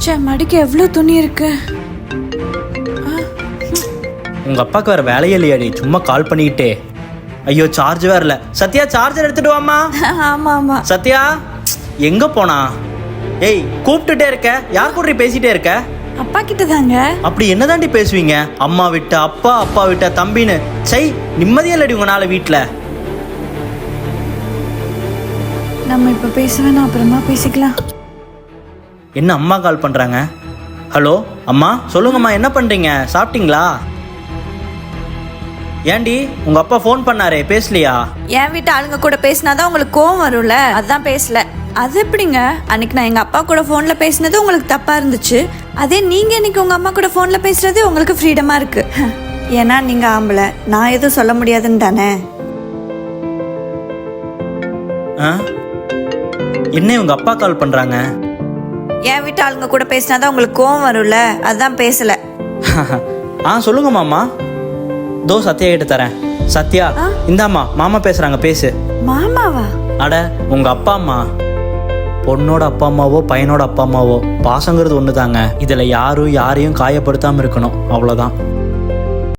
ச்சே மடிக்கு எவ்வளோ துணி இருக்கு? உங்க அப்பாவுக்கு வேற வேலையே இல்லையாடி சும்மா கால் பண்ணிக்கிட்டே. ஐயோ சார்ஜ் வேற இல்ல. சத்யா சார்ஜர் எடுத்துட்டு வாமா ஆமா ஆமா. சத்யா எங்க போனா? ஏய் கூப்பிட்டுட்டே இருக்க. யார் கூட பேசிட்டே இருக்க? அப்பா கிட்ட தாங்க அப்படி என்னதாண்டி பேசுவீங்க? அம்மா விட்ட அப்பா அப்பா விட்ட தம்பின்னு. சை நிம்மதியா இல்லடி உங்களால வீட்ல. நம்ம இப்ப பேச வேணாம் அப்புறமா பேசிக்கலாம். என்ன அம்மா கால் பண்றாங்க? ஹலோ அம்மா சொல்லுங்கம்மா என்ன பண்றீங்க? சாப்பிட்டீங்களா? ஏண்டி உங்க அப்பா ஃபோன் பண்ணாரே பேசலையா? என் வீட்டு ஆளுங்க கூட பேசினாதான் உங்களுக்கு கோவம் வரும்ல? அதான் பேசல. அது எப்படிங்க? அன்னைக்கு நான் எங்க அப்பா கூட போன்ல பேசினது உங்களுக்கு தப்பா இருந்துச்சு. அதே நீங்க இன்னைக்கு உங்க அம்மா கூட போன்ல பேசுறது உங்களுக்கு ஃப்ரீடமா இருக்கு. ஏன்னா நீங்க ஆம்பளை. நான் எதுவும் சொல்ல முடியாதுன்னு தானே? என்ன உங்க அப்பா கால் பண்றாங்க? என் வீட்டு ஆளுங்க கூட பேசினாதான் உங்களுக்கு கோவம் வரும்ல? அதான் பேசல. ஆ சொல்லுங்க மாமா. தோ சத்யா கிட்ட தரேன். சத்யா இந்தாம்மா மாமா பேசுறாங்க பேசு. மாமாவா? அட உங்க அப்பா அம்மா. பொண்ணோட அப்பா அம்மாவோ பையனோட அப்பா அம்மாவோ பாசங்கிறது ஒன்று தாங்க இதில் யாரும் யாரையும் காயப்படுத்தாமல் இருக்கணும். அவ்வளோதான்